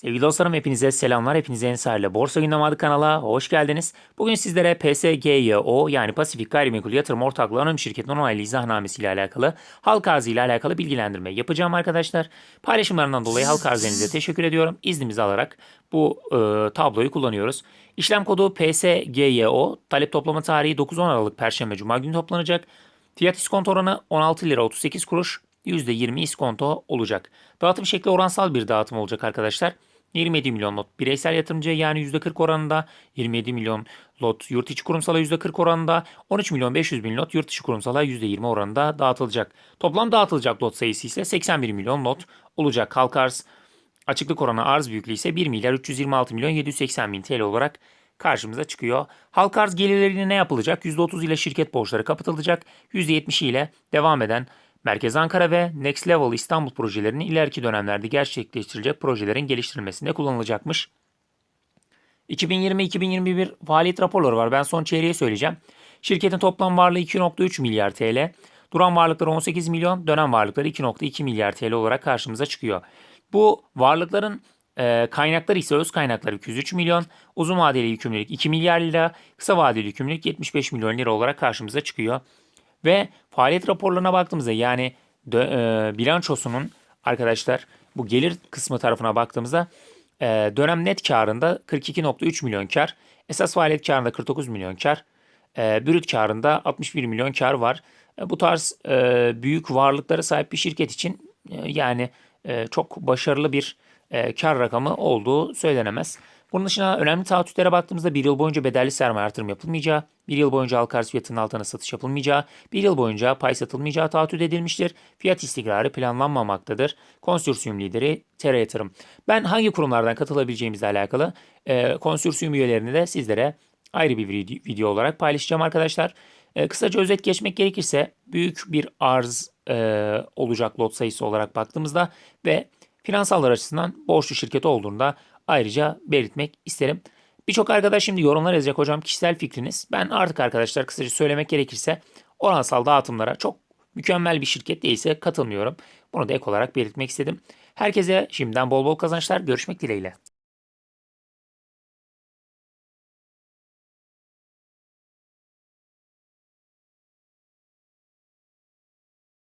Sevgili dostlarım hepinize selamlar. Hepinize Ensar Borsa Gündem adlı kanala hoş geldiniz. Bugün sizlere PSGYO yani Pasifik Gayrimenkul Yatırım Ortaklığı Anonim Şirketi'nin onaylı izahnamesi ile alakalı halk arzı ile alakalı bilgilendirme yapacağım arkadaşlar. Paylaşımlarından dolayı halk arzınıza teşekkür ediyorum. İznimizi alarak bu e, tabloyu kullanıyoruz. İşlem kodu PSGYO. Talep toplama tarihi 9-10 Aralık Perşembe Cuma günü toplanacak. Fiyat iskonto oranı 16 lira 38 kuruş. %20 iskonto olacak. Dağıtım şekli oransal bir dağıtım olacak arkadaşlar. 27 milyon lot bireysel yatırımcıya yani %40 oranında, 27 milyon lot yurt içi kurumsala %40 oranında, 13 milyon 500 bin lot yurt dışı kurumsala %20 oranında dağıtılacak. Toplam dağıtılacak lot sayısı ise 81 milyon lot olacak. Halk arz açıklık oranı arz büyüklüğü ise 1 milyar 326 milyon 780 bin TL olarak karşımıza çıkıyor. Halk arz gelirlerine ne yapılacak? %30 ile şirket borçları kapatılacak. %70 ile devam eden Merkez Ankara ve Next Level İstanbul projelerinin ileriki dönemlerde gerçekleştirilecek projelerin geliştirilmesinde kullanılacakmış. 2020-2021 faaliyet raporları var. Ben son çeyreği söyleyeceğim. Şirketin toplam varlığı 2.3 milyar TL. Duran varlıkları 18 milyon, dönem varlıkları 2.2 milyar TL olarak karşımıza çıkıyor. Bu varlıkların e, kaynakları ise öz kaynakları 203 milyon, uzun vadeli yükümlülük 2 milyar lira, kısa vadeli yükümlülük 75 milyon lira olarak karşımıza çıkıyor. Ve faaliyet raporlarına baktığımızda yani e, bilançosunun arkadaşlar bu gelir kısmı tarafına baktığımızda e, dönem net karında 42.3 milyon kar, esas faaliyet karında 49 milyon kar, e, brüt karında 61 milyon kar var. E, bu tarz e, büyük varlıklara sahip bir şirket için e, yani e, çok başarılı bir e, kar rakamı olduğu söylenemez. Bunun dışında önemli taahhütlere baktığımızda bir yıl boyunca bedelli sermaye artırım yapılmayacağı, bir yıl boyunca halka arz fiyatının altına satış yapılmayacağı, bir yıl boyunca pay satılmayacağı taahhüt edilmiştir. Fiyat istikrarı planlanmamaktadır. Konsorsiyum lideri Tera Yatırım. Ben hangi kurumlardan katılabileceğimizle alakalı e, konsorsiyum üyelerini de sizlere ayrı bir video olarak paylaşacağım arkadaşlar. E, kısaca özet geçmek gerekirse büyük bir arz e, olacak lot sayısı olarak baktığımızda ve finansallar açısından borçlu şirket olduğunda ayrıca belirtmek isterim. Birçok arkadaş şimdi yorumlar yazacak hocam kişisel fikriniz. Ben artık arkadaşlar kısaca söylemek gerekirse oransal dağıtımlara çok mükemmel bir şirket değilse katılmıyorum. Bunu da ek olarak belirtmek istedim. Herkese şimdiden bol bol kazançlar. Görüşmek dileğiyle.